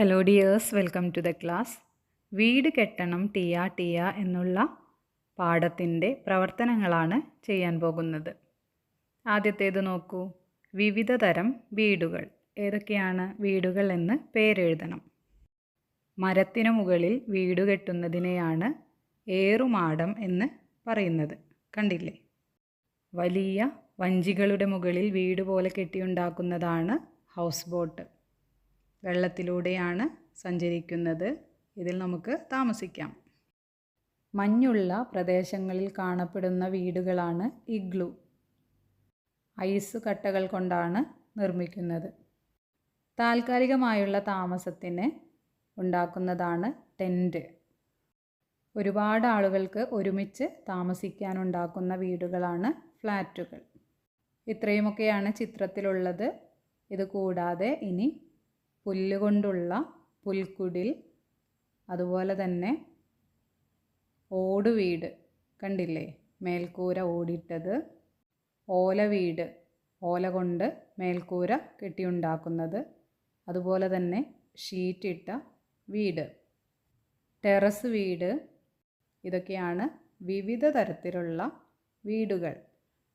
Hello dears welcome to the class വീട് കെട്ടണം ടിയ ടിയ എന്നുള്ള പാഠത്തിന്റെ പ്രവർത്തനങ്ങളാണ് ചെയ്യാൻ പോകുന്നത്. ആദ്യത്തേത് നോക്കൂ. വിവിധ തരം വീടുകൾ. ഏതൊക്കെയാണ് വീടുകൾ എന്ന് പേരെഴുതണം. മരത്തിനു മുകളിൽ വീട് കെട്ടുന്നതിനെയാണ് ഏറുമാടം എന്ന് പറയുന്നത്. കണ്ടില്ലേ? വലിയ വഞ്ചികളുടെ മുകളിൽ വീട് പോലെ കെട്ടിയുണ്ടാക്കുന്നതാണ് ഹൗസ് ബോട്ട് വെള്ളത്തിലൂടെയാണ് സഞ്ചരിക്കുന്നത്. ഇതിൽ നമുക്ക് താമസിക്കാം. മഞ്ഞുള്ള പ്രദേശങ്ങളിൽ കാണപ്പെടുന്ന വീടുകളാണ് ഇഗ്ലു. ഐസ് കട്ടകൾ കൊണ്ടാണ് നിർമ്മിക്കുന്നത്. താൽക്കാലികമായുള്ള താമസത്തിന് ഉണ്ടാക്കുന്നതാണ് ടെന്റ് ഒരുപാട് ആളുകൾക്ക് ഒരുമിച്ച് താമസിക്കാനുണ്ടാക്കുന്ന വീടുകളാണ് ഫ്ലാറ്റുകൾ. ഇത്രയുമൊക്കെയാണ് ചിത്രത്തിലുള്ളത്. ഇത് കൂടാതെ ഇനി പുല്ലുകൊണ്ടുള്ള പുൽക്കുടിൽ അതുപോലെ തന്നെ ഓട് വീട് കണ്ടില്ലേ? മേൽക്കൂര ഓടിട്ടത് ഓല വീട് ഓല കൊണ്ട് മേൽക്കൂര കെട്ടിയുണ്ടാക്കുന്നത്. അതുപോലെ തന്നെ ഷീറ്റിട്ട വീട്. ടെറസ് വീട്. ഇതൊക്കെയാണ് വിവിധ തരത്തിലുള്ള വീടുകൾ.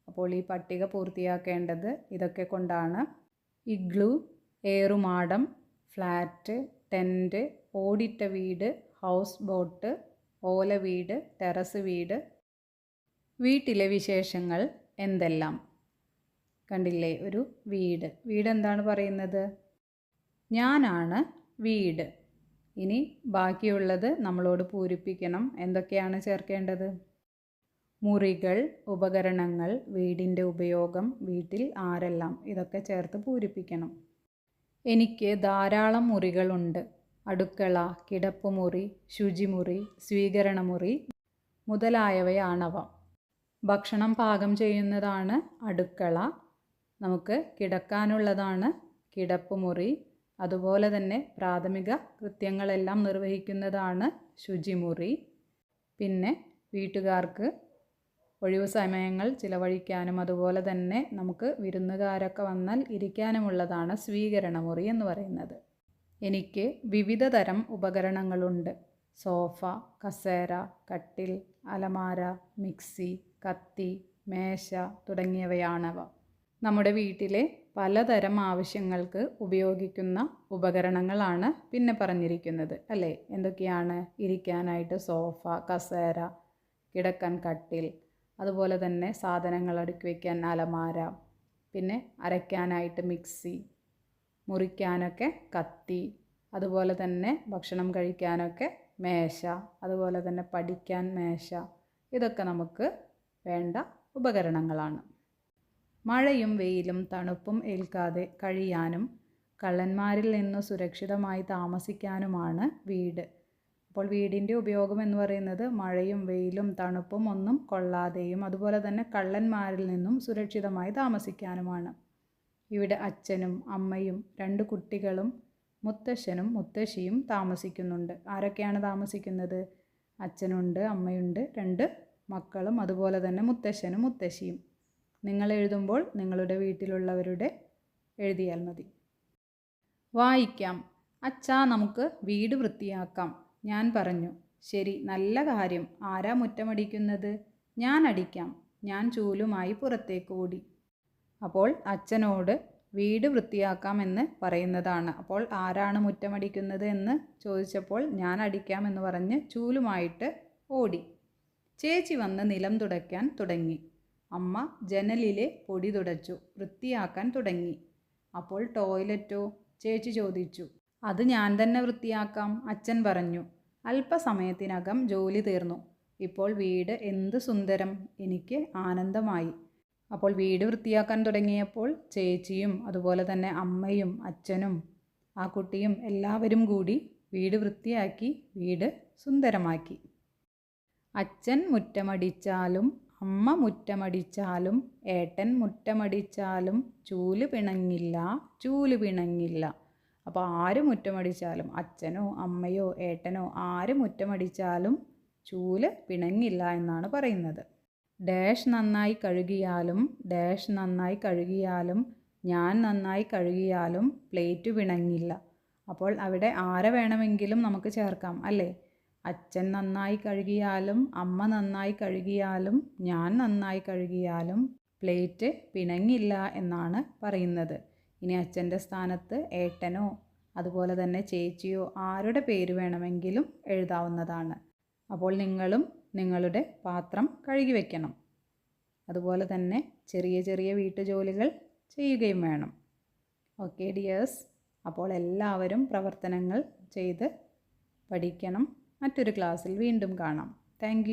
അപ്പോൾ ഈ പട്ടിക പൂർത്തിയാക്കേണ്ടത് ഇതൊക്കെ കൊണ്ടാണ്. ഇഗ്ലു ഏറുമാടം ഫ്ലാറ്റ് ടെന്റ് ഓടിട്ട വീട് ഹൗസ് ബോട്ട് ഓല വീട് ടെറസ് വീട്. വീട്ടിലെ വിശേഷങ്ങൾ എന്തെല്ലാം? കണ്ടില്ലേ? ഒരു വീട്. വീട് എന്താണ് പറയുന്നത്? ഞാനാണ് വീട്. ഇനി ബാക്കിയുള്ളത് നമ്മളോട് പൂരിപ്പിക്കണം. എന്തൊക്കെയാണ് ചേർക്കേണ്ടത്? മുറികൾ ഉപകരണങ്ങൾ വീടിന്റെ ഉപയോഗം വീട്ടിൽ ആരെല്ലാം? ഇതൊക്കെ ചേർത്ത് പൂരിപ്പിക്കണം. എനിക്ക് ധാരാളം മുറികളുണ്ട്. അടുക്കള കിടപ്പുമുറി ശുചിമുറി സ്വീകരണമുറി മുതലായവയാണവ. ഭക്ഷണം പാകം ചെയ്യുന്നതാണ് അടുക്കള. നമുക്ക് കിടക്കാനുള്ളതാണ് കിടപ്പുമുറി. അതുപോലെ തന്നെ പ്രാഥമിക കൃത്യങ്ങളെല്ലാം നിർവഹിക്കുന്നതാണ് ശുചിമുറി. പിന്നെ വീട്ടുകാർക്ക് ഒഴിവു സമയങ്ങൾ ചിലവഴിക്കാനും അതുപോലെ തന്നെ നമുക്ക് വിരുന്നുകാരൊക്കെ വന്നാൽ ഇരിക്കാനുമുള്ളതാണ് സ്വീകരണമുറി എന്ന് പറയുന്നത്. എനിക്ക് വിവിധ തരം ഉപകരണങ്ങളുണ്ട്. സോഫ കസേര കട്ടിൽ അലമാര മിക്സി കത്തി മേശ തുടങ്ങിയവയാണവ. നമ്മുടെ വീട്ടിലെ പലതരം ആവശ്യങ്ങൾക്ക് ഉപയോഗിക്കുന്ന ഉപകരണങ്ങളാണ് പിന്നെ പറഞ്ഞിരിക്കുന്നത് അല്ലേ? എന്തൊക്കെയാണ്? ഇരിക്കാനായിട്ട് സോഫ കസേര കിടക്കാൻ കട്ടിൽ അതുപോലെ തന്നെ സാധനങ്ങൾ അടുക്കി വയ്ക്കാൻ അലമാര പിന്നെ അരയ്ക്കാനായിട്ട് മിക്സി മുറിക്കാനൊക്കെ കത്തി അതുപോലെ തന്നെ ഭക്ഷണം കഴിക്കാനൊക്കെ മേശ അതുപോലെ തന്നെ പഠിക്കാൻ മേശ ഇതൊക്കെ നമുക്ക് വേണ്ട ഉപകരണങ്ങളാണ്. മഴയും വെയിലും തണുപ്പും ഏൽക്കാതെ കഴിയാനും കള്ളന്മാരിൽ നിന്ന് സുരക്ഷിതമായി താമസിക്കാനുമാണ് വീട്. അപ്പോൾ വീടിന്റെ ഉപയോഗം എന്ന് പറയുന്നത് മഴയും വെയിലും തണുപ്പും ഒന്നും കൊള്ളാതെയും അതുപോലെ തന്നെ കള്ളന്മാരിൽ നിന്നും സുരക്ഷിതമായി താമസിക്കാനുമാണ്. ഇവിടെ അച്ഛനും അമ്മയും രണ്ട് കുട്ടികളും മുത്തശ്ശനും മുത്തശ്ശിയും താമസിക്കുന്നുണ്ട്. ആരൊക്കെയാണ് താമസിക്കുന്നത്? അച്ഛനുണ്ട് അമ്മയുണ്ട് രണ്ട് മക്കളും അതുപോലെ തന്നെ മുത്തശ്ശനും മുത്തശ്ശിയും. നിങ്ങൾ എഴുതുമ്പോൾ നിങ്ങളുടെ വീട്ടിലുള്ളവരുടെ എഴുതിയാൽ മതി. വായിക്കാം. അച്ഛാ നമുക്ക് വീട് വൃത്തിയാക്കാം. ഞാൻ പറഞ്ഞു ശരി നല്ല കാര്യം. ആരാ മുറ്റമടിക്കുന്നത്? ഞാൻ അടിക്കാം. ഞാൻ ചൂലുമായി പുറത്തേക്ക് ഓടി. അപ്പോൾ അച്ഛനോട് വീട് വൃത്തിയാക്കാമെന്ന് പറയുന്നതാണ്. അപ്പോൾ ആരാണ് മുറ്റമടിക്കുന്നത് എന്ന് ചോദിച്ചപ്പോൾ ഞാൻ അടിക്കാമെന്ന് പറഞ്ഞ് ചൂലുമായിട്ട് ഓടി. ചേച്ചി വന്ന് നിലം തുടയ്ക്കാൻ തുടങ്ങി. അമ്മ ജനലിലെ പൊടി തുടച്ചു വൃത്തിയാക്കാൻ തുടങ്ങി. അപ്പോൾ ടോയ്ലറ്റോ? ചേച്ചി ചോദിച്ചു. അത് ഞാൻ തന്നെ വൃത്തിയാക്കാം അച്ഛൻ പറഞ്ഞു. അല്പസമയത്തിനകം ജോലി തീർന്നു. ഇപ്പോൾ വീട് എന്ത് സുന്ദരം. എനിക്ക് ആനന്ദമായി. അപ്പോൾ വീട് വൃത്തിയാക്കാൻ തുടങ്ങിയപ്പോൾ ചേച്ചിയും അതുപോലെ തന്നെ അമ്മയും അച്ഛനും ആ കുട്ടിയും എല്ലാവരും കൂടി വീട് വൃത്തിയാക്കി വീട് സുന്ദരമാക്കി. അച്ഛൻ മുറ്റമടിച്ചാലും അമ്മ മുറ്റമടിച്ചാലും ഏട്ടൻ മുറ്റമടിച്ചാലും ചൂൽ പിണങ്ങില്ല ചൂൽ പിണങ്ങില്ല. അപ്പോൾ ആര് മുറ്റമടിച്ചാലും അച്ഛനോ അമ്മയോ ഏട്ടനോ ആര് മുറ്റമടിച്ചാലും ചൂൽ പിണങ്ങില്ല എന്നാണ് പറയുന്നത്. ഡാഷ് നന്നായി കഴുകിയാലും ഡാഷ് നന്നായി കഴുകിയാലും ഞാൻ നന്നായി കഴുകിയാലും പ്ലേറ്റ് പിണങ്ങില്ല. അപ്പോൾ അവിടെ ആരെ വേണമെങ്കിലും നമുക്ക് ചേർക്കാം അല്ലേ? അച്ഛൻ നന്നായി കഴുകിയാലും അമ്മ നന്നായി കഴുകിയാലും ഞാൻ നന്നായി കഴുകിയാലും പ്ലേറ്റ് പിണങ്ങില്ല എന്നാണ് പറയുന്നത്. ഇനി അച്ഛന്റെ സ്ഥാനത്ത് ഏട്ടനോ അതുപോലെ തന്നെ ചേച്ചിയോ ആരുടെ പേര് വേണമെങ്കിലും എഴുതാവുന്നതാണ്. അപ്പോൾ നിങ്ങളും നിങ്ങളുടെ പാത്രം കഴുകി വയ്ക്കണം അതുപോലെ തന്നെ ചെറിയ ചെറിയ വീട്ടുജോലികൾ ചെയ്യുകയും വേണം. Okay dears. അപ്പോൾ എല്ലാവരും പ്രവർത്തനങ്ങൾ ചെയ്ത് പഠിക്കണം. മറ്റൊരു ക്ലാസ്സിൽ വീണ്ടും കാണാം. താങ്ക്